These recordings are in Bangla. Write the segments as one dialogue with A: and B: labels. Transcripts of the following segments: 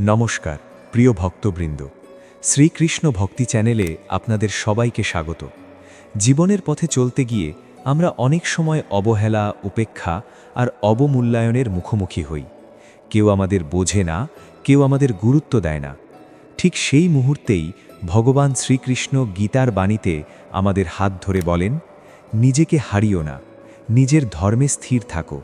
A: নমস্কার, প্রিয় ভক্তবৃন্দ। শ্রীকৃষ্ণ ভক্তি চ্যানেলে আপনাদের সবাইকে স্বাগত। জীবনের পথে চলতে গিয়ে আমরা অনেক সময় অবহেলা, উপেক্ষা আর অবমূল্যায়নের মুখোমুখি হই। কেউ আমাদের বোঝে না, কেউ আমাদের গুরুত্ব দেয় না। ঠিক সেই মুহূর্তেই ভগবান শ্রীকৃষ্ণ গীতার বাণীতে আমাদের হাত ধরে বলেন, নিজেকে হারিও না, নিজের ধর্মে স্থির থাকো।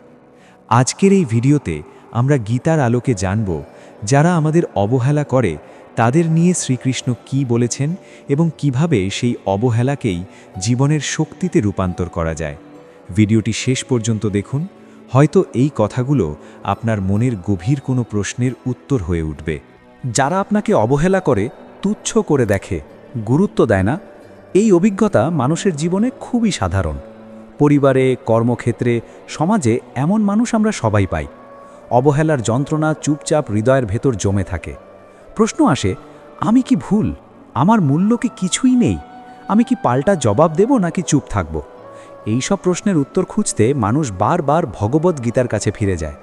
A: আজকের এই ভিডিওতে আমরা গীতার আলোকে জানব যারা আমাদের অবহেলা করে, তাদের নিয়ে শ্রীকৃষ্ণ কি বলেছেন এবং কীভাবে সেই অবহেলাকেই জীবনের শক্তিতে রূপান্তর করা যায়? ভিডিওটি শেষ পর্যন্ত দেখুন, হয়তো এই কথাগুলো আপনার মনের গভীর কোনো প্রশ্নের উত্তর হয়ে উঠবে।
B: যারা আপনাকে অবহেলা করে, তুচ্ছ করে দেখে, গুরুত্ব দেয় না, এই অভিজ্ঞতা মানুষের জীবনে খুবই সাধারণ। পরিবারে, কর্মক্ষেত্রে, সমাজে এমন মানুষ আমরা সবাই পাই। অবহেলার যন্ত্রণা চুপচাপ হৃদয়ের ভেতর জমে থাকে। প্রশ্ন আসে, আমি কি ভুল? আমার মূল্য কি কিছুই নেই? আমি কি পাল্টা জবাব দেব নাকি চুপ থাকব? এই সব প্রশ্নের উত্তর খুঁজতে মানুষ বারবার ভগবত গীতার কাছে ফিরে যায়।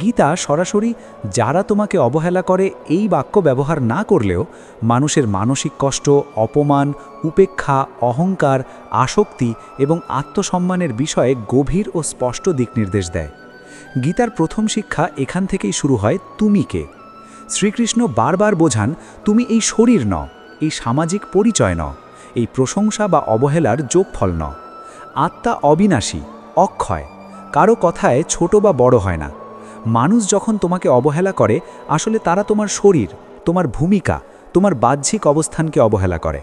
B: গীতা সরাসরি, যারা তোমাকে অবহেলা করে এই বাক্য ব্যবহার না করলেও মানুষের মানসিক কষ্ট, অপমান, উপেক্ষা, অহংকার, আসক্তি এবং আত্মসম্মানের বিষয়ে গভীর ও স্পষ্ট দিক নির্দেশ দেয়। গীতার প্রথম শিক্ষা এখান থেকেই শুরু হয় তুমি কে শ্রীকৃষ্ণ বারবার বোঝান, তুমি এই শরীর ন এই সামাজিক পরিচয় ন এই প্রশংসা বা অবহেলার যোগফল ন আত্মা অবিনাশী, অক্ষয়, কারও কথায় ছোট বা বড় হয় না। মানুষ যখন তোমাকে অবহেলা করে, আসলে তারা তোমার শরীর, তোমার ভূমিকা, তোমার বাহ্যিক অবস্থানকে অবহেলা করে।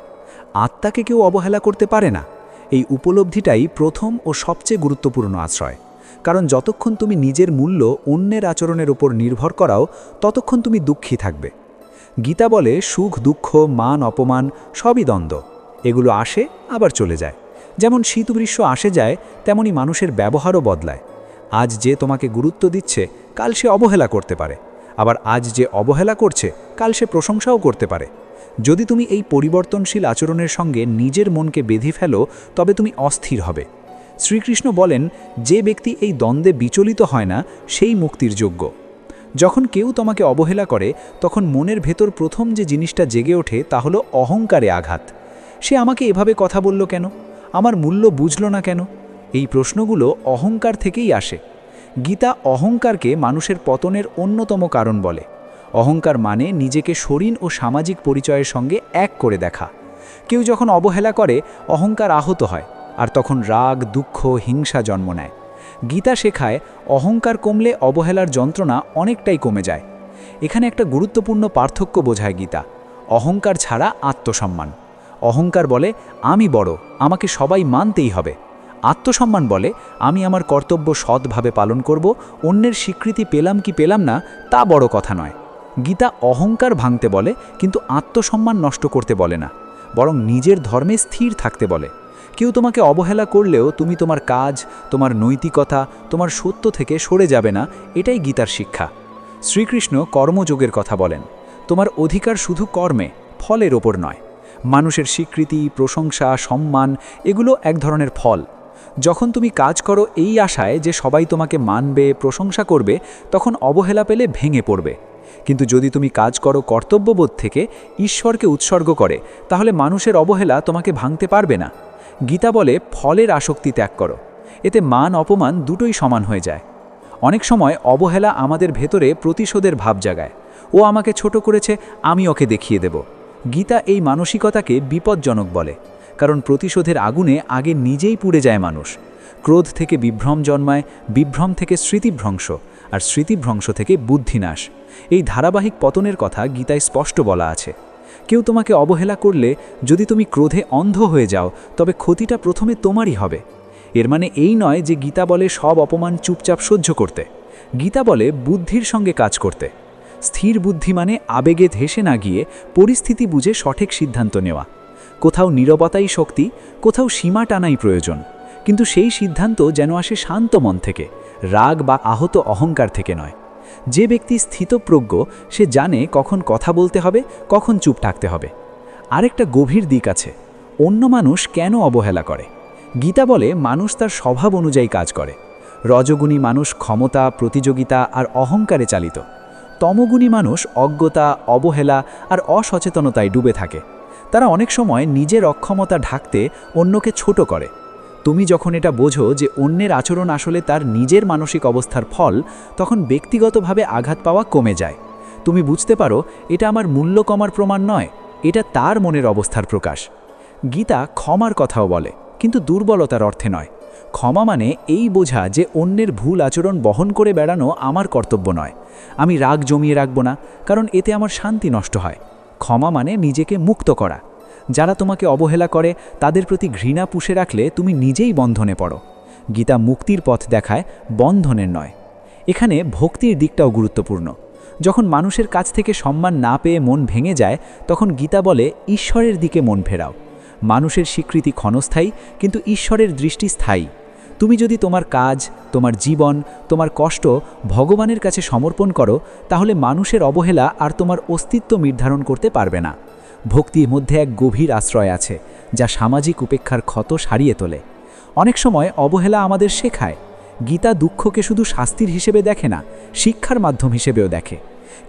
B: আত্মাকে কেউ অবহেলা করতে পারে না। এই উপলব্ধিটাই প্রথম ও সবচেয়ে গুরুত্বপূর্ণ আশ্রয়। কারণ যতক্ষণ তুমি নিজের মূল্য অন্যের আচরণের উপর নির্ভর করাও, ততক্ষণ তুমি দুঃখী থাকবে। গীতা বলে, সুখ, দুঃখ, মান, অপমান সবই দ্বন্দ্ব। এগুলো আসে, আবার চলে যায়। যেমন শীত গ্রীষ্ম আসে যায়, তেমনি মানুষের ব্যবহারও বদলায়। আজ যে তোমাকে গুরুত্ব দিচ্ছে, কাল সে অবহেলা করতে পারে। আবার আজ যে অবহেলা করছে, কাল সে প্রশংসাও করতে পারে। যদি তুমি এই পরিবর্তনশীল আচরণের সঙ্গে নিজের মনকে বেঁধে ফেলো, তবে তুমি অস্থির হবে। শ্রীকৃষ্ণ বলেন, যে ব্যক্তি এই দ্বন্দ্বে বিচলিত হয় না, সেই মুক্তির যোগ্য। যখন কেউ তোমাকে অবহেলা করে, তখন মনের ভেতর প্রথম যে জিনিসটা জেগে ওঠে, তা হলো অহংকারে আঘাত। সে আমাকে এভাবে কথা বলল কেন? আমার মূল্য বুঝল না কেন? এই প্রশ্নগুলো অহংকার থেকেই আসে। গীতা অহংকারকে মানুষের পতনের অন্যতম কারণ বলে। অহংকার মানে নিজেকে শরীর ও সামাজিক পরিচয়ের সঙ্গে এক করে দেখা। কেউ যখন অবহেলা করে, অহংকার আহত হয়। আর তখন রাগ, দুঃখ, হিংসা জন্ম নেয়। গীতা শেখায় অহংকার কমলে অবহেলার যন্ত্রণা অনেকটাই কমে যায়। এখানে একটা গুরুত্বপূর্ণ পার্থক্য বোঝায় গীতা। অহংকার ছাড়া আত্মসম্মান। অহংকার বলে, আমি বড়, আমাকে সবাই মানতেই হবে। আত্মসম্মান বলে, আমি আমার কর্তব্য সৎভাবে পালন করব, অন্যের স্বীকৃতি পেলাম কি পেলাম না, তা বড় কথা নয়। গীতা অহংকার ভাঙতে বলে, কিন্তু আত্মসম্মান নষ্ট করতে বলে না, বরং নিজের ধর্মে স্থির থাকতে বলে। কেউ তোমাকে অবহেলা করলেও তুমি তোমার কাজ, তোমার নৈতিকতা, তোমার সত্য থেকে সরে যাবে না, এটাই গীতার শিক্ষা। শ্রীকৃষ্ণ কর্মযোগের কথা বলেন। তোমার অধিকার শুধু কর্মে, ফলের ওপর নয়। মানুষের স্বীকৃতি, প্রশংসা, সম্মান, এগুলো এক ধরনের ফল। যখন তুমি কাজ করো এই আশায় যে সবাই তোমাকে মানবে, প্রশংসা করবে, তখন অবহেলা পেলে ভেঙে পড়বে। কিন্তু যদি তুমি কাজ করো কর্তব্যবোধ থেকে, ঈশ্বরকে উৎসর্গ করে, তাহলে মানুষের অবহেলা তোমাকে ভাঙতে পারবে না। গীতা বলে ফলের আসক্তি ত্যাগ করো। এতে মান অপমান দুটোই সমান হয়ে যায়। অনেক সময় অবহেলা আমাদের ভেতরে প্রতিশোধের ভাব জাগায়। ও আমাকে ছোট করেছে, আমি ওকে দেখিয়ে দেব। গীতা এই মানসিকতাকে বিপজ্জনক বলে, কারণ প্রতিশোধের আগুনে আগে নিজেই পুড়ে যায় মানুষ। ক্রোধ থেকে বিভ্রম জন্মায়, বিভ্রম থেকে স্মৃতিভ্রংশ, আর স্মৃতিভ্রংশ থেকে বুদ্ধিনাশ। এই ধারাবাহিক পতনের কথা গীতায় স্পষ্ট বলা আছে। কেউ তোমাকে অবহেলা করলে যদি তুমি ক্রোধে অন্ধ হয়ে যাও, তবে ক্ষতিটা প্রথমে তোমারই হবে। এর মানে এই নয় যে গীতা বলে সব অপমান চুপচাপ সহ্য করতে। গীতা বলে বুদ্ধির সঙ্গে কাজ করতে। স্থির বুদ্ধি মানে আবেগে ধেসে না গিয়ে পরিস্থিতি বুঝে সঠিক সিদ্ধান্ত নেওয়া। কোথাও নীরবতাই শক্তি, কোথাও সীমা টানাই প্রয়োজন। কিন্তু সেই সিদ্ধান্ত যেন আসে শান্ত মন থেকে, রাগ বা আহত অহংকার থেকে নয়। যে ব্যক্তি স্থিতপ্রজ্ঞ, সে জানে কখন কথা বলতে হবে, কখন চুপ থাকতে হবে। আরেকটা গভীর দিক আছে। অন্য মানুষ কেন অবহেলা করে? গীতা বলে মানুষ তার স্বভাব অনুযায়ী কাজ করে। রজগুণী মানুষ ক্ষমতা, প্রতিযোগিতা আর অহংকারে চালিত। তমগুণী মানুষ অজ্ঞতা, অবহেলা আর অসচেতনতায় ডুবে থাকে। তারা অনেক সময় নিজের অক্ষমতা ঢাকতে অন্যকে ছোট করে। তুমি যখন এটা বোঝো যে অন্যের আচরণ আসলে তার নিজের মানসিক অবস্থার ফল, তখন ব্যক্তিগতভাবে আঘাত পাওয়া কমে যায়। তুমি বুঝতে পারো, এটা আমার মূল্য কমার প্রমাণ নয়, এটা তার মনের অবস্থার প্রকাশ। গীতা ক্ষমার কথাও বলে, কিন্তু দুর্বলতার অর্থে নয়। ক্ষমা মানে এই বোঝা যে অন্যের ভুল আচরণ বহন করে বেড়ানো আমার কর্তব্য নয়। আমি রাগ জমিয়ে রাখব না, কারণ এতে আমার শান্তি নষ্ট হয়। ক্ষমা মানে নিজেকে মুক্ত করা। যারা তোমাকে অবহেলা করে, তাদের প্রতি ঘৃণা পুষে রাখলে তুমি নিজেই বন্ধনে পড়ো। গীতা মুক্তির পথ দেখায়, বন্ধনের নয়। এখানে ভক্তির দিকটাও গুরুত্বপূর্ণ। যখন মানুষের কাছ থেকে সম্মান না পেয়ে মন ভেঙে যায়, তখন গীতা বলে, ঈশ্বরের দিকে মন ফেরাও। মানুষের স্বীকৃতি ক্ষণস্থায়ী, কিন্তু ঈশ্বরের দৃষ্টি স্থায়ী। তুমি যদি তোমার কাজ, তোমার জীবন, তোমার কষ্ট ভগবানের কাছে সমর্পণ করো, তাহলে মানুষের অবহেলা আর তোমার অস্তিত্ব নির্ধারণ করতে পারবে না। ভক্তির মধ্যে এক গভীর আশ্রয় আছে, যা সামাজিক উপেক্ষার ক্ষত সারিয়ে তোলে। অনেক সময় অবহেলা আমাদের শেখায়। গীতা দুঃখকে শুধু শাস্তির হিসেবে দেখে না, শিক্ষার মাধ্যম হিসেবেও দেখে।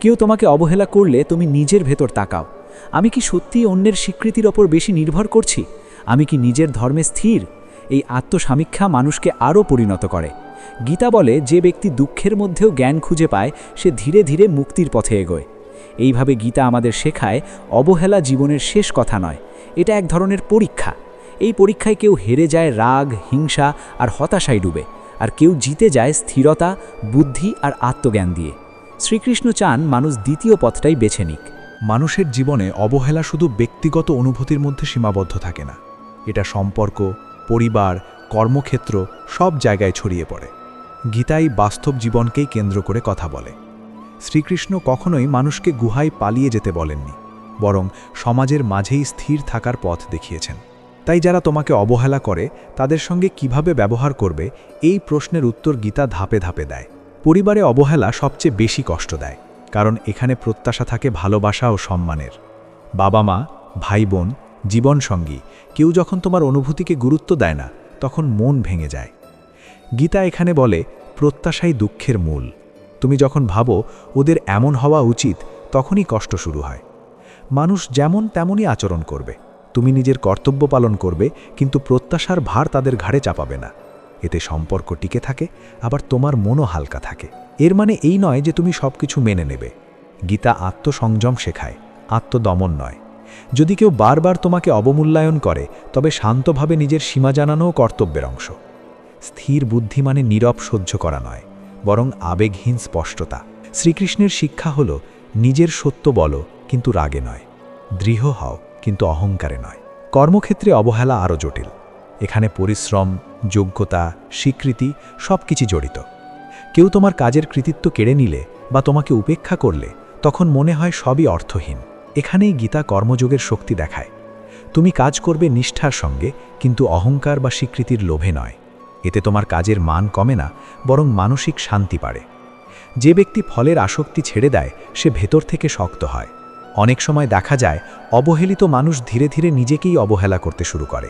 B: কেউ তোমাকে অবহেলা করলে তুমি নিজের ভেতর তাকাও। আমি কি সত্যি অন্যের স্বীকৃতির ওপর বেশি নির্ভর করছি? আমি কি নিজের ধর্মে স্থির? এই আত্মসমীক্ষা মানুষকে আরও পরিণত করে। গীতা বলে, যে ব্যক্তি দুঃখের মধ্যেও জ্ঞান খুঁজে পায়, সে ধীরে ধীরে মুক্তির পথে এগোয়। এইভাবে গীতা আমাদের শেখায়, অবহেলা জীবনের শেষ কথা নয়। এটা এক ধরনের পরীক্ষা। এই পরীক্ষায় কেউ হেরে যায় রাগ, হিংসা আর হতাশায় ডুবে। আর কেউ জিতে যায় স্থিরতা, বুদ্ধি আর আত্মজ্ঞান দিয়ে। শ্রীকৃষ্ণ চান মানুষ দ্বিতীয় পথটাই বেছে নিক।
C: মানুষের জীবনে অবহেলা শুধু ব্যক্তিগত অনুভূতির মধ্যে সীমাবদ্ধ থাকে না। এটা সম্পর্ক, পরিবার, কর্মক্ষেত্র সব জায়গায় ছড়িয়ে পড়ে। গীতাই বাস্তব জীবনকেই কেন্দ্র করে কথা বলে। শ্রীকৃষ্ণ কখনোই মানুষকে গুহায় পালিয়ে যেতে বলেননি, বরং সমাজের মাঝেই স্থির থাকার পথ দেখিয়েছেন। তাই যারা তোমাকে অবহেলা করে, তাদের সঙ্গে কীভাবে ব্যবহার করবে, এই প্রশ্নের উত্তর গীতা ধাপে ধাপে দেয়। পরিবারে অবহেলা সবচেয়ে বেশি কষ্ট দেয়, কারণ এখানে প্রত্যাশা থাকে ভালোবাসা ও সম্মানের। বাবা মা, ভাই বোন, জীবনসঙ্গী, কেউ যখন তোমার অনুভূতিকে গুরুত্ব দেয় না, তখন মন ভেঙে যায়। গীতা এখানে বলে, প্রত্যাশাই দুঃখের মূল। তুমি যখন ভাবো ওদের এমন হওয়া উচিত, তখনই কষ্ট শুরু হয়। মানুষ যেমন তেমনই আচরণ করবে। তুমি নিজের কর্তব্য পালন করবে, কিন্তু প্রত্যাশার ভার তাদের ঘাড়ে চাপাবে না। এতে সম্পর্ক টিকে থাকে, আবার তোমার মনও হালকা থাকে। এর মানে এই নয় যে তুমি সব কিছু মেনে নেবে। গীতা আত্মসংযম শেখায়, আত্মদমন নয়। যদি কেউ বারবার তোমাকে অবমূল্যায়ন করে, তবে শান্তভাবে নিজের সীমা জানানোও কর্তব্যের অংশ। স্থির বুদ্ধি মানে নীরব সহ্য করা নয়। বরং আবেগহীন স্পষ্টতা। শ্রীকৃষ্ণের শিক্ষা হল, নিজের সত্য বলো, কিন্তু রাগে নয়। দৃঢ় হও, কিন্তু অহংকারে নয়। কর্মক্ষেত্রে অবহেলা আরও জটিল। এখানে পরিশ্রম, যোগ্যতা, স্বীকৃতি সব কিছু জড়িত। কেউ তোমার কাজের কৃতিত্ব কেড়ে নিলে বা তোমাকে উপেক্ষা করলে, তখন মনে হয় সবই অর্থহীন। এখানেই গীতা কর্মযোগের শক্তি দেখায়। তুমি কাজ করবে নিষ্ঠার সঙ্গে, কিন্তু অহংকার বা স্বীকৃতির লোভে নয়। এতে তোমার কাজের মান কমে না, বরং মানসিক শান্তি বাড়ে যে ব্যক্তি ফলের আসক্তি ছেড়ে দেয়, সে ভেতর থেকে শক্ত হয়। অনেক সময় দেখা যায়, অবহেলিত মানুষ ধীরে ধীরে নিজেকেই অবহেলা করতে শুরু করে।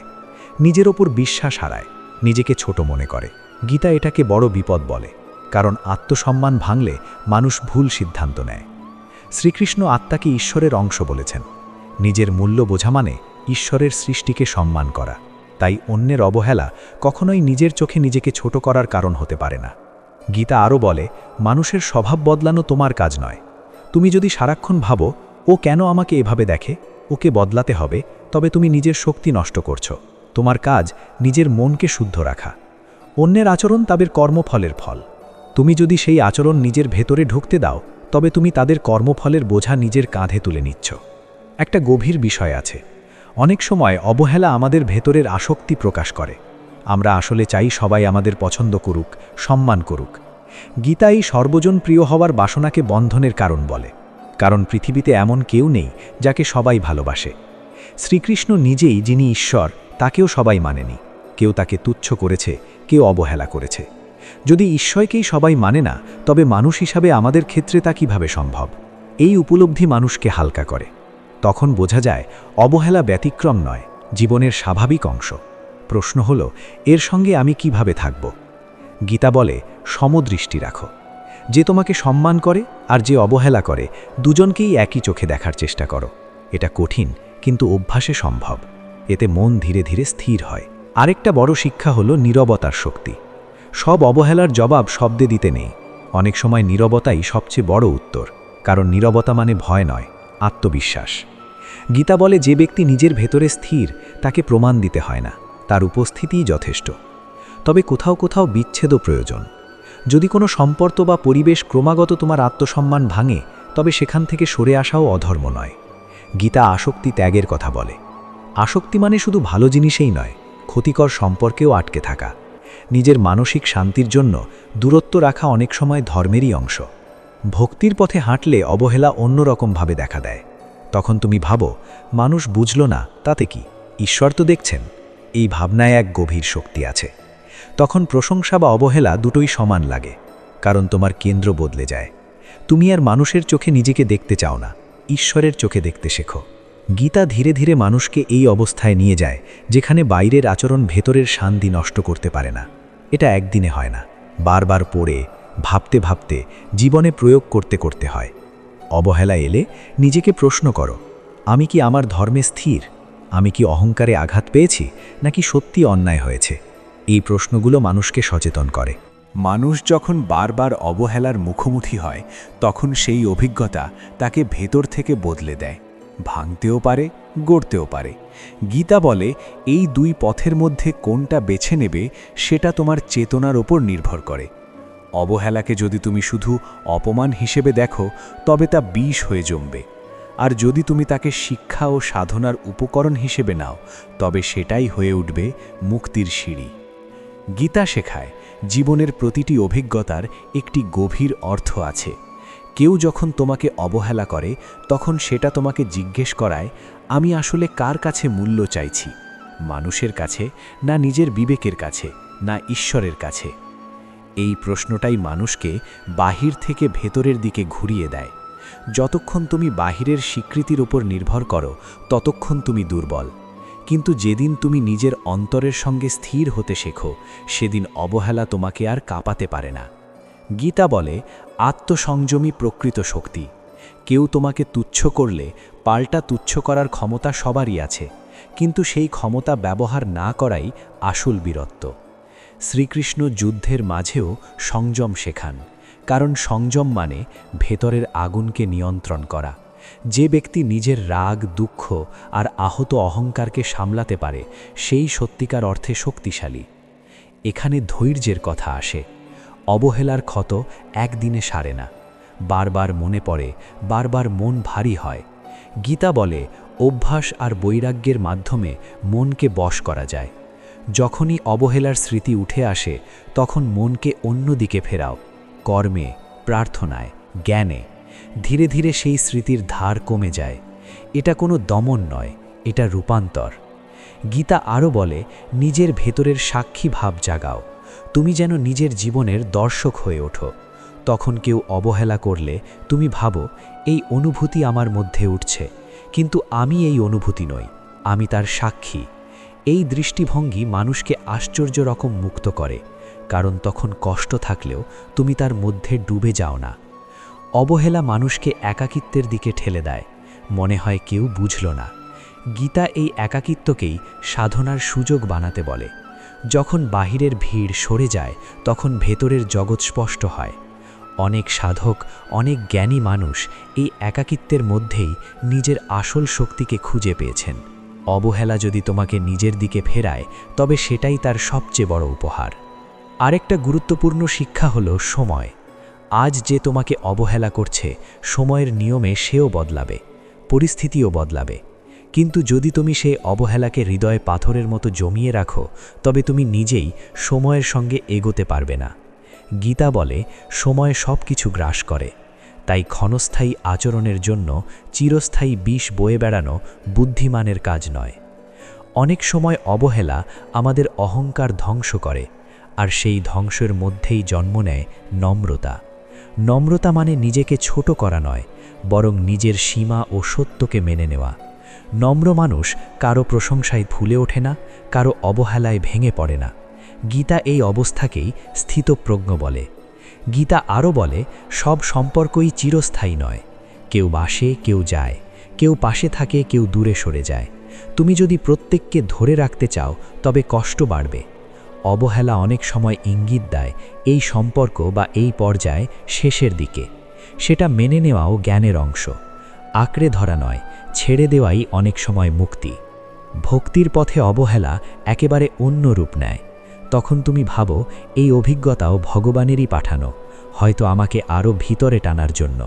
C: নিজের ওপর বিশ্বাস হারায়, নিজেকে ছোট মনে করে। গীতা এটাকে বড় বিপদ বলে, কারণ আত্মসম্মান ভাঙলে মানুষ ভুল সিদ্ধান্ত নেয়। শ্রীকৃষ্ণ আত্মাকে ঈশ্বরের অংশ বলেছেন। নিজের মূল্য বোঝা মানে ঈশ্বরের সৃষ্টিকে সম্মান করা। তাই অন্যের অবহেলা কখনোই নিজের চোখে নিজেকে ছোট করার কারণ হতে পারে না। গীতা আরও বলে, মানুষের স্বভাব বদলানো তোমার কাজ নয়। তুমি যদি সারাক্ষণ ভাবো, ও কেন আমাকে এভাবে দেখে? ওকে বদলাতে হবে, তবে তুমি নিজের শক্তি নষ্ট করছ। তোমার কাজ নিজের মনকে শুদ্ধ রাখা। অন্যের আচরণ তাদের কর্মফলের ফল। তুমি যদি সেই আচরণ নিজের ভেতরে ঢুকতে দাও, তবে তুমি তাদের কর্মফলের বোঝা নিজের কাঁধে তুলে নিচ্ছ। একটা গভীর বিষয় আছে। অনেক সময় অবহেলা আমাদের ভেতরের আসক্তি প্রকাশ করে। আমরা আসলে চাই সবাই আমাদের পছন্দ করুক, সম্মান করুক। গীতাই সর্বজন প্রিয় হওয়ার বাসনাকে বন্ধনের কারণ বলে। কারণ পৃথিবীতে এমন কেউ নেই যাকে সবাই ভালোবাসে। শ্রীকৃষ্ণ নিজেই যিনি ঈশ্বর, তাকেও সবাই মানেনি। কেউ তাকে তুচ্ছ করেছে, কেউ অবহেলা করেছে। যদি ঈশ্বরকেই সবাই মানে না, তবে মানুষ হিসাবে আমাদের ক্ষেত্রে তা কীভাবে সম্ভব? এই উপলব্ধি মানুষকে হালকা করে। তখন বোঝা যায়, অবহেলা ব্যতিক্রম নয়, জীবনের স্বাভাবিক অংশ। প্রশ্ন হল, এর সঙ্গে আমি কীভাবে থাকব? গীতা বলে, সমদৃষ্টি রাখো।
B: যে তোমাকে সম্মান করে আর যে অবহেলা করে, দুজনকেই একই চোখে দেখার চেষ্টা করো। এটা কঠিন, কিন্তু অভ্যাসে সম্ভব। এতে মন ধীরে ধীরে স্থির হয়। আরেকটা বড় শিক্ষা হলো নীরবতার শক্তি। সব অবহেলার জবাব শব্দে দিতে নেই। অনেক সময় নীরবতাই সবচেয়ে বড় উত্তর, কারণ নীরবতা মানে ভয় নয়, আত্মবিশ্বাস। গীতা বলে যে ব্যক্তি নিজের ভেতরে স্থির, তাকে প্রমাণ দিতে হয় না। তার উপস্থিতিই যথেষ্ট। তবে কোথাও কোথাও বিচ্ছেদও প্রয়োজন। যদি কোনো সম্পর্ক বা পরিবেশ ক্রমাগত তোমার আত্মসম্মান ভাঙে, তবে সেখান থেকে সরে আসাও অধর্ম নয়। গীতা আসক্তি ত্যাগের কথা বলে। আসক্তি মানে শুধু ভালো জিনিসেই নয়, ক্ষতিকর সম্পর্কেও আটকে থাকা। নিজের মানসিক শান্তির জন্য দূরত্ব রাখা অনেক সময় ধর্মেরই অংশ। ভক্তির পথে হাঁটলে অবহেলা অন্যরকমভাবে দেখা দেয়। তখন তুমি ভাবো, মানুষ বুঝল না, তাতে কি? ঈশ্বর তো দেখছেন। এই ভাবনায় এক গভীর শক্তি আছে। তখন প্রশংসা বা অবহেলা দুটোই সমান লাগে, কারণ তোমার কেন্দ্র বদলে যায়। তুমি আর মানুষের চোখে নিজেকে দেখতে চাও না, ঈশ্বরের চোখে দেখতে শেখো। গীতা ধীরে ধীরে মানুষকে এই অবস্থায় নিয়ে যায়, যেখানে বাইরের আচরণ ভেতরের শান্তি নষ্ট করতে পারে না। এটা একদিনে হয় না, বারবার পড়ে, ভাবতে ভাবতে, জীবনে প্রয়োগ করতে করতে হয়। অবহেলা এলে নিজেকে প্রশ্ন করো, আমি কি আমার ধর্মে স্থির? আমি কি অহংকারে আঘাত পেয়েছি, নাকি সত্যি অন্যায় হয়েছে? এই প্রশ্নগুলো মানুষকে সচেতন করে।
C: মানুষ যখন বারবার অবহেলার মুখোমুখি হয়, তখন সেই অভিজ্ঞতা তাকে ভেতর থেকে বদলে দেয়। ভাঙতেও পারে, গড়তেও পারে। গীতা বলে, এই দুই পথের মধ্যে কোনটা বেছে নেবে, সেটা তোমার চেতনার ওপর নির্ভর করে। অবহেলাকে যদি তুমি শুধু অপমান হিসেবে দেখো, তবে তা বিষ হয়ে জমবে। আর যদি তুমি তাকে শিক্ষা ও সাধনার উপকরণ হিসেবে নাও, তবে সেটাই হয়ে উঠবে মুক্তির সিঁড়ি। গীতা শেখায়, জীবনের প্রতিটি অভিজ্ঞতার একটি গভীর অর্থ আছে। কেউ যখন তোমাকে অবহেলা করে, তখন সেটা তোমাকে জিজ্ঞেস করায়, আমি আসলে কার কাছে মূল্য চাইছি? মানুষের কাছে না নিজের বিবেকের কাছে, না ঈশ্বরের কাছে? এই প্রশ্নটাই মানুষকে বাহির থেকে ভেতরের দিকে ঘুরিয়ে দেয়। যতক্ষণ তুমি বাহিরের স্বীকৃতির উপর নির্ভর করো, ততক্ষণ তুমি দুর্বল। কিন্তু যেদিন তুমি নিজের অন্তরের সঙ্গে স্থির হতে শেখো, সেদিন অবহেলা তোমাকে আর কাঁপাতে পারে না। গীতা বলে, আত্মসংযমী প্রকৃত শক্তি। কেউ তোমাকে তুচ্ছ করলে, পাল্টা তুচ্ছ করার ক্ষমতা সবারই আছে। কিন্তু সেই ক্ষমতা ব্যবহার না করাই আসল বীরত্ব। শ্রীকৃষ্ণ যুদ্ধের মাঝেও সংযম শেখান, কারণ সংযম মানে ভেতরের আগুনকে নিয়ন্ত্রণ করা। যে ব্যক্তি নিজের রাগ, দুঃখ আর আহত অহংকারকে সামলাতে পারে, সেই সত্যিকার অর্থে শক্তিশালী। এখানে ধৈর্যের কথা আসে। অবহেলার ক্ষত একদিনে সারে না। বারবার মনে পড়ে, বারবার মন ভারী হয়। গীতা বলে, অভ্যাস আর বৈরাগ্যের মাধ্যমে মনকে বশ করা যায়। যখনই অবহেলার স্মৃতি উঠে আসে, তখন মনকে অন্যদিকে ফেরাও, কর্মে, প্রার্থনায়, জ্ঞানে। ধীরে ধীরে সেই স্মৃতির ধার কমে যায়। এটা কোনো দমন নয়, এটা রূপান্তর। গীতা আরও বলে, নিজের ভেতরের সাক্ষী ভাব জাগাও। তুমি যেন নিজের জীবনের দর্শক হয়ে ওঠো। তখন কেউ অবহেলা করলে, তুমি ভাবো, এই অনুভূতি আমার মধ্যে উঠছে। কিন্তু আমি এই অনুভূতি নই, আমি তার সাক্ষী। এই দৃষ্টিভঙ্গি মানুষকে আশ্চর্য রকম মুক্ত করে, কারণ তখন কষ্ট থাকলেও তুমি তার মধ্যে ডুবে যাও না। অবহেলা মানুষকে একাকিত্বের দিকে ঠেলে দেয়, মনে হয় কেউ বুঝল না। গীতা এই একাকিত্বকেই সাধনার সুযোগ বানাতে বলে। যখন বাহিরের ভিড় সরে যায়, তখন ভেতরের জগৎ স্পষ্ট হয়। অনেক সাধক, অনেক জ্ঞানী মানুষ এই একাকিত্বের মধ্যেই নিজের আসল শক্তিকে খুঁজে পেয়েছেন। অবহেলা যদি তোমাকে নিজের দিকে ফেরায়, তবে সেটাই তার সবচেয়ে বড় উপহার। আরেকটা গুরুত্বপূর্ণ শিক্ষা হলো সময়। আজ যে তোমাকে অবহেলা করছে, সময়ের নিয়মে সেও বদলাবে, পরিস্থিতিও বদলাবে। কিন্তু যদি তুমি সে অবহেলাকে হৃদয়ে পাথরের মতো জমিয়ে রাখো, তবে তুমি নিজেই সময়ের সঙ্গে এগোতে পারবে না। গীতা বলে, সময় সব কিছু গ্রাস করে। তাই ক্ষণস্থায়ী আচরণের জন্য চিরস্থায়ী বিষ বয়ে বেড়ানো বুদ্ধিমানের কাজ নয়। অনেক সময় অবহেলা আমাদের অহংকার ধ্বংস করে, আর সেই ধ্বংসের মধ্যেই জন্ম নেয় নম্রতা। নম্রতা মানে নিজেকে ছোট করা নয়, বরং নিজের সীমা ও সত্যকে মেনে নেওয়া। নম্র মানুষ কারও প্রশংসায় ফুলে ওঠে না, কারও অবহেলায় ভেঙে পড়ে না। গীতা এই অবস্থাকেই স্থিতপ্রজ্ঞ বলে।
D: গীতা আরও বলে, সব সম্পর্কই চিরস্থায়ী নয়। কেউ বাসে, কেউ যায়। কেউ পাশে থাকে, কেউ দূরে সরে যায়। তুমি যদি প্রত্যেককে ধরে রাখতে চাও, তবে কষ্ট বাড়বে। অবহেলা অনেক সময় ইঙ্গিত দেয়, এই সম্পর্ক বা এই পর্যায়ে শেষের দিকে। সেটা মেনে নেওয়াও জ্ঞানের অংশ। আঁকড়ে ধরা নয়, ছেড়ে দেওয়াই অনেক সময় মুক্তি। ভক্তির পথে অবহেলা একেবারে অন্য রূপ নেয়। তখন তুমি ভাবো, এই অভিজ্ঞতাও ভগবানেরই পাঠানো, হয়তো আমাকে আরও ভিতরে টানার জন্য।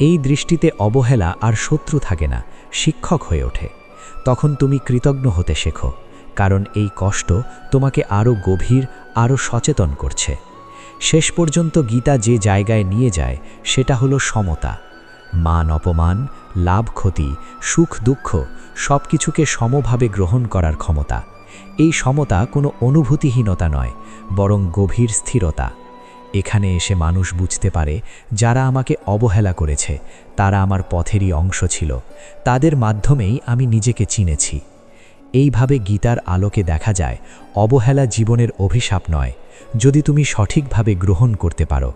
D: এই দৃষ্টিতে অবহেলা আর শত্রু থাকে না, শিক্ষক হয়ে ওঠে। তখন তুমি কৃতজ্ঞ হতে শেখো, কারণ এই কষ্ট তোমাকে আরও গভীর আরও সচেতন করছে। শেষ পর্যন্ত গীতা যে জায়গায় নিয়ে যায়, সেটা হলো সমতা। মান অপমান, লাভ ক্ষতি, সুখ দুঃখ সব কিছুকে সমভাবে গ্রহণ করার ক্ষমতা। এই সমতা কোনো অনুভূতিহীনতা নয়, বরং গভীর স্থিরতা। এখানে এসে মানুষ বুঝতে পারে, যারা আমাকে অবহেলা করেছে, তারা আমার পথেরই অংশ ছিল। তাদের মাধ্যমেই আমি নিজেকে চিনেছি। এইভাবে গীতার আলোকে দেখা যায়, অবহেলা জীবনের অভিশাপ নয়, যদি তুমি সঠিকভাবে গ্রহণ করতে পারো।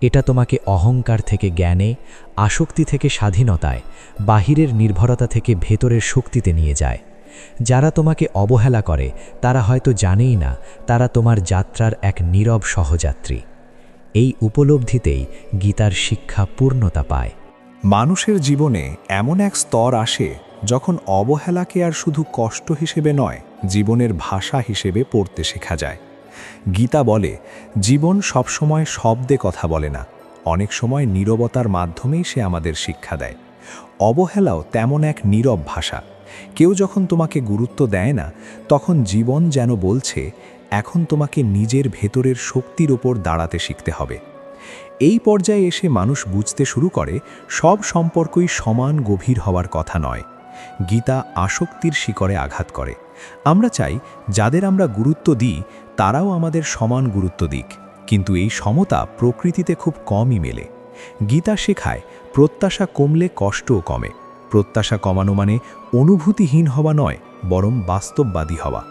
D: এটা তোমাকে অহংকার থেকে জ্ঞানে, আসক্তি থেকে স্বাধীনতায়, বাহিরের নির্ভরতা থেকে ভেতরের শক্তিতে নিয়ে যায়। যারা তোমাকে অবহেলা করে, তারা হয়তো জানেই না, তারা তোমার যাত্রার এক নীরব সহযাত্রী। এই উপলব্ধিতেই গীতার শিক্ষা পূর্ণতা পায়।
C: মানুষের জীবনে এমন এক স্তর আসে, যখন অবহেলাকে আর শুধু কষ্ট হিসেবে নয়, জীবনের ভাষা হিসেবে পড়তে শেখা যায়। গীতা বলে, জীবন সবসময় শব্দে কথা বলে না, অনেক সময় নীরবতার মাধ্যমেই সে আমাদের শিক্ষা দেয়। অবহেলাও তেমন এক নীরব ভাষা। কেউ যখন তোমাকে গুরুত্ব দেয় না, তখন জীবন যেন বলছে, এখন তোমাকে নিজের ভেতরের শক্তির ওপর দাঁড়াতে শিখতে হবে। এই পর্যায়ে এসে মানুষ বুঝতে শুরু করে, সব সম্পর্কই সমান গভীর হওয়ার কথা নয়। গীতা আসক্তির শিকড়ে আঘাত করে। আমরা চাই, যাদের আমরা গুরুত্ব দিই, তারাও আমাদের সমান গুরুত্ব দিক। কিন্তু এই সমতা প্রকৃতিতে খুব কমই মেলে। গীতা শেখায়, প্রত্যাশা কমলে কষ্টও কমে। প্রত্যাশা কমানো মানে অনুভূতিহীন হওয়া নয়, বরং বাস্তববাদী হওয়া।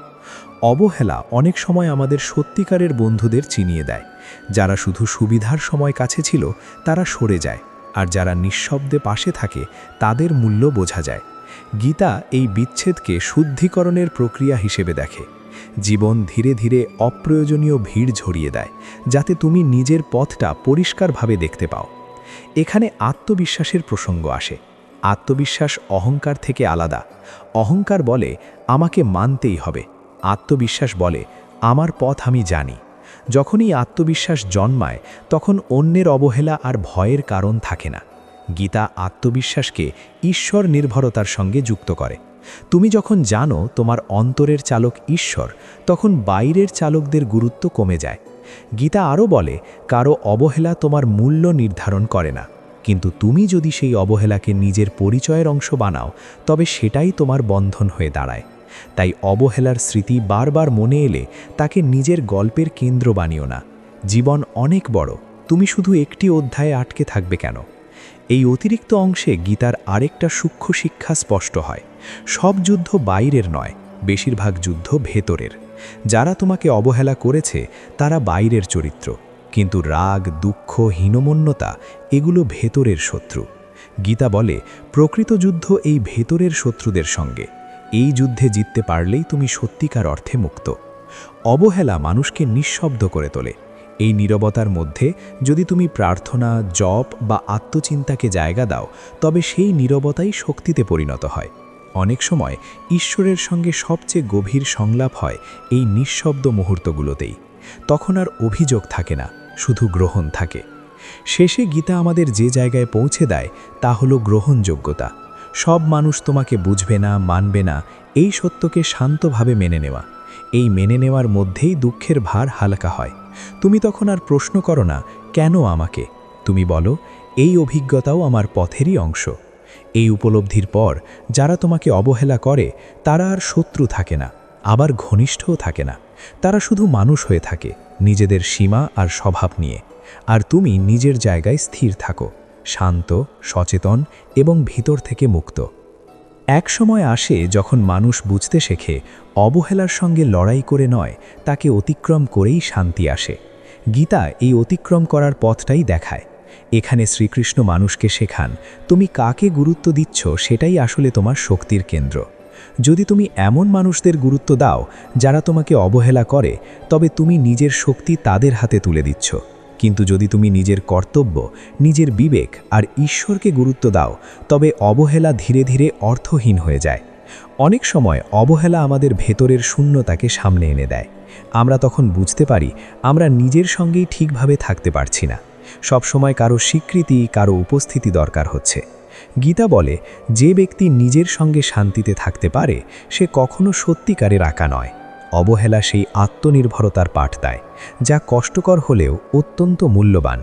C: অবহেলা অনেক সময় আমাদের সত্যিকারের বন্ধুদের চিনিয়ে দেয়। যারা শুধু সুবিধার সময় কাছে ছিল, তারা সরে যায়, আর যারা নিঃশব্দে পাশে থাকে, তাদের মূল্য বোঝা যায়। গীতা এই বিচ্ছেদকে শুদ্ধিকরণের প্রক্রিয়া হিসেবে দেখে। জীবন ধীরে ধীরে অপ্রয়োজনীয় ভিড় ঝরিয়ে দেয়, যাতে তুমি নিজের পথটা পরিষ্কারভাবে দেখতে পাও। এখানে আত্মবিশ্বাসের প্রসঙ্গ আসে। আত্মবিশ্বাস অহংকার থেকে আলাদা। অহংকার বলে, আমাকে মানতেই হবে। আত্মবিশ্বাস বলে, আমার পথ আমি জানি। যখনই আত্মবিশ্বাস জন্মায়, তখন অন্যের অবহেলা আর ভয়ের কারণ থাকে না। গীতা আত্মবিশ্বাসকে ঈশ্বর নির্ভরতার সঙ্গে যুক্ত করে। তুমি যখন জানো তোমার অন্তরের চালক ঈশ্বর, তখন বাইরের চালকদের গুরুত্ব কমে যায়। গীতা আরও বলে, কারও অবহেলা তোমার মূল্য নির্ধারণ করে না। কিন্তু তুমি যদি সেই অবহেলাকে নিজের পরিচয়ের অংশ বানাও, তবে সেটাই তোমার বন্ধন হয়ে দাঁড়ায়। তাই অবহেলার স্মৃতি বারবার মনে এলে তাকে নিজের গল্পের কেন্দ্র বানিও না। জীবন অনেক বড়, তুমি শুধু একটি অধ্যায়ে আটকে থাকবে কেন? এই অতিরিক্ত অংশে গীতার আরেকটা সূক্ষ্ম শিক্ষা স্পষ্ট হয়। সব যুদ্ধ বাইরের নয়, বেশিরভাগ যুদ্ধ ভেতরের। যারা তোমাকে অবহেলা করেছে, তারা বাইরের চরিত্র। কিন্তু রাগ, দুঃখ, হীনমন্যতা, এগুলো ভেতরের শত্রু। গীতা বলে, প্রকৃত যুদ্ধ এই ভেতরের শত্রুদের সঙ্গে। এই যুদ্ধে জিততে পারলেই তুমি সত্যিকার অর্থে মুক্ত। অবহেলা মানুষকে নিঃশব্দ করে তোলে। এই নীরবতার মধ্যে যদি তুমি প্রার্থনা, জপ বা আত্মচিন্তাকে জায়গা দাও, তবে সেই নীরবতাই শক্তিতে পরিণত হয়। অনেক সময় ঈশ্বরের সঙ্গে সবচেয়ে গভীর সংলাপ হয় এই নিঃশব্দ মুহূর্তগুলোতেই। তখন আর অভিযোগ থাকে না। শুধু গ্রহণ থাকে। শেষে গীতা আমাদের যে জায়গায় পৌঁছে দেয়, তা হলো গ্রহণযোগ্যতা। সব মানুষ তোমাকে বুঝবে না, মানবে না, এই সত্যকে শান্তভাবে মেনে নেওয়া। এই মেনে নেওয়ার মধ্যেই দুঃখের ভার হালকা হয়। তুমি তখন আর প্রশ্ন করো না, কেন আমাকে? তুমি বলো, এই অভিজ্ঞতাও আমার পথেরই অংশ। এই উপলব্ধির পর, যারা তোমাকে অবহেলা করে, তারা আর শত্রু থাকে না, আবার ঘনিষ্ঠও থাকে না। তারা শুধু মানুষ হয়ে থাকে, নিজেদের সীমা আর স্বভাব নিয়ে। আর তুমি নিজের জায়গায় স্থির থাকো, শান্ত, সচেতন এবং ভিতর থেকে মুক্ত। এক সময় আসে যখন মানুষ বুঝতে শেখে, অবহেলার সঙ্গে লড়াই করে নয়, তাকে অতিক্রম করেই শান্তি আসে।
A: গীতা এই অতিক্রম করার পথটাই দেখায়। এখানে শ্রীকৃষ্ণ মানুষকে শেখান, তুমি কাকে গুরুত্ব দিচ্ছ সেটাই আসলে তোমার শক্তির কেন্দ্র। যদি তুমি এমন মানুষদের গুরুত্ব দাও যারা তোমাকে অবহেলা করে, তবে তুমি নিজের শক্তি তাদের হাতে তুলে দিচ্ছ। কিন্তু যদি তুমি নিজের কর্তব্য, নিজের বিবেক আর ঈশ্বরকে গুরুত্ব দাও, তবে অবহেলা ধীরে ধীরে অর্থহীন হয়ে যায়। অনেক সময় অবহেলা আমাদের ভেতরের শূন্যতাকে সামনে এনে দেয়। আমরা তখন বুঝতে পারি আমরা নিজের সঙ্গেই ঠিকভাবে থাকতে পারছি না। সবসময় কারও স্বীকৃতি, কারও উপস্থিতি দরকার হচ্ছে। গীতা বলে, যে ব্যক্তি নিজের সঙ্গে শান্তিতে থাকতে পারে, সে কখনো সত্যিকারের আঁকা নয়। অবহেলা সেই আত্মনির্ভরতার পাঠ দেয়, যা কষ্টকর হলেও অত্যন্ত মূল্যবান।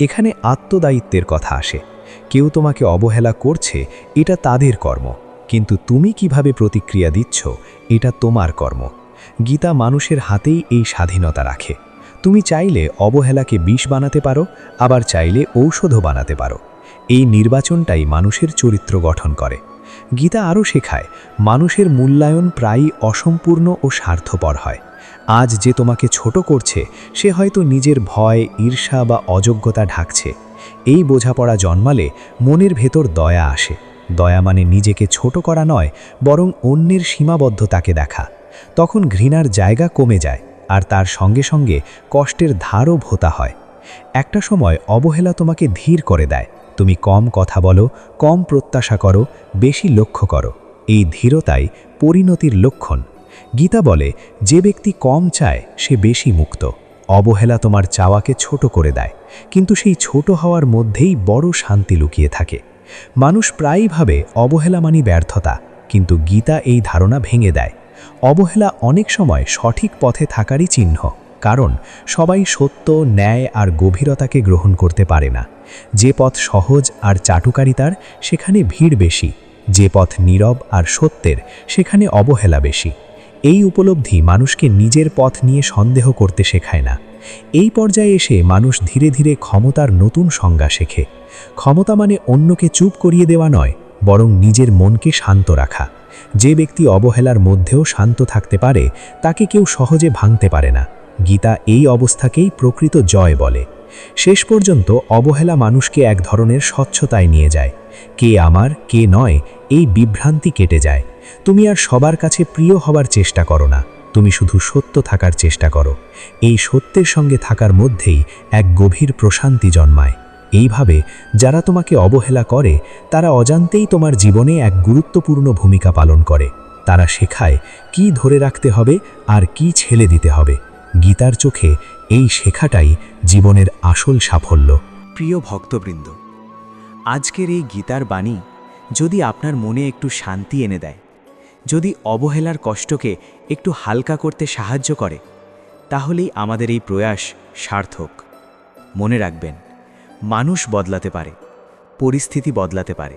A: এখানে আত্মদায়িত্বের কথা আসে। কেউ তোমাকে অবহেলা করছে, এটা তাদের কর্ম। কিন্তু তুমি কীভাবে প্রতিক্রিয়া দিচ্ছ, এটা তোমার কর্ম। গীতা মানুষের হাতেই এই স্বাধীনতা রাখে। তুমি চাইলে অবহেলাকে বিষ বানাতে পারো, আবার চাইলে ঔষধও বানাতে পারো। এই নির্বাচনটাই মানুষের চরিত্র গঠন করে। গীতা আরও শেখায়, মানুষের মূল্যায়ন প্রায়ই অসম্পূর্ণ ও স্বার্থপর হয়। আজ যে তোমাকে ছোট করছে, সে হয়তো নিজের ভয়, ঈর্ষা বা অযোগ্যতা ঢাকছে। এই বোঝাপড়া জন্মালে মনের ভেতর দয়া আসে। দয়া মানে নিজেকে ছোট করা নয়, বরং অন্যের সীমাবদ্ধতাকে দেখা। তখন ঘৃণার জায়গা কমে যায়, আর তার সঙ্গে সঙ্গে কষ্টের ধারও ভোতা হয়। একটা সময় অবহেলা তোমাকে ধীর করে দেয় তুমি কম কথা বলো, কম প্রত্যাশা করো, বেশি লক্ষ্য করো। এই ধীরতাই পরিণতির লক্ষণ। গীতা বলে, যে ব্যক্তি কম চায়, সে বেশি মুক্ত। অবহেলা তোমার চাওয়াকে ছোট করে দেয়, কিন্তু সেই ছোট হওয়ার মধ্যেই বড় শান্তি লুকিয়ে থাকে। মানুষ প্রায়ই ভাবে, অবহেলা মানি ব্যর্থতা, কিন্তু গীতা এই ধারণা ভেঙে দেয়। অবহেলা অনেক সময় সঠিক পথে থাকারই চিহ্ন, কারণ সবাই সত্য, ন্যায় আর গভীরতাকে গ্রহণ করতে পারে না। যে পথ সহজ আর চাটুকারিতার, সেখানে ভিড় বেশি। যে পথ নীরব আর সত্যের, সেখানে অবহেলা বেশি। এই উপলব্ধি মানুষকে নিজের পথ নিয়ে সন্দেহ করতে শেখায় না। এই পর্যায়ে এসে মানুষ ধীরে ধীরে ক্ষমতার নতুন সংজ্ঞা শেখে। ক্ষমতা মানে অন্যকে চুপ করিয়ে দেওয়া নয়, বরং নিজের মনকে শান্ত রাখা। যে ব্যক্তি অবহেলার মধ্যেও শান্ত থাকতে পারে, তাকে কেউ সহজে ভাঙতে পারে না। গীতা এই অবস্থাকেই প্রকৃত জয় বলে। শেষ পর্যন্ত অবহেলা মানুষকে এক ধরনের স্বচ্ছতায় নিয়ে যায়। কে আমার, কে নয়, এই বিভ্রান্তি কেটে যায়। তুমি আর সবার কাছে প্রিয় হবার চেষ্টা করো না। তুমি শুধু সত্য থাকার চেষ্টা করো। এই সত্যের সঙ্গে থাকার মধ্যেই এক গভীর প্রশান্তি জন্মায়। এইভাবে যারা তোমাকে অবহেলা করে, তারা অজান্তেই তোমার জীবনে এক গুরুত্বপূর্ণ ভূমিকা পালন করে। তারা শেখায় কি ধরে রাখতে হবে আর কি ছেলে দিতে হবে। গীতার চোখে এই শেখাটাই জীবনের আসল সাফল্য।
E: প্রিয় ভক্তবৃন্দ, আজকের এই গীতার বাণী যদি আপনার মনে একটু শান্তি এনে দেয়, যদি অবহেলার কষ্টকে একটু হালকা করতে সাহায্য করে, তাহলেই আমাদের এই প্রয়াস সার্থক। মনে রাখবেন, মানুষ বদলাতে পারে, পরিস্থিতি বদলাতে পারে,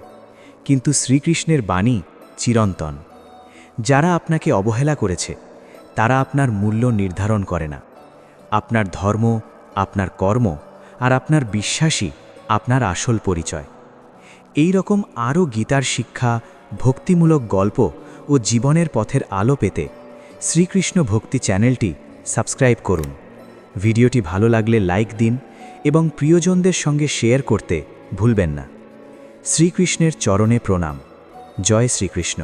E: কিন্তু শ্রীকৃষ্ণের বাণী চিরন্তন। যারা আপনাকে অবহেলা করেছে, তারা আপনার মূল্য নির্ধারণ করে না। আপনার ধর্ম, আপনার কর্ম আর আপনার বিশ্বাসই আপনার আসল পরিচয়। এই রকম আরও গীতার শিক্ষা, ভক্তিমূলক গল্প ও জীবনের পথের আলো পেতে শ্রীকৃষ্ণ ভক্তি চ্যানেলটি সাবস্ক্রাইব করুন। ভিডিওটি ভালো লাগলে লাইক দিন এবং প্রিয়জনদের সঙ্গে শেয়ার করতে ভুলবেন না। শ্রীকৃষ্ণের চরণে প্রণাম। জয় শ্রীকৃষ্ণ।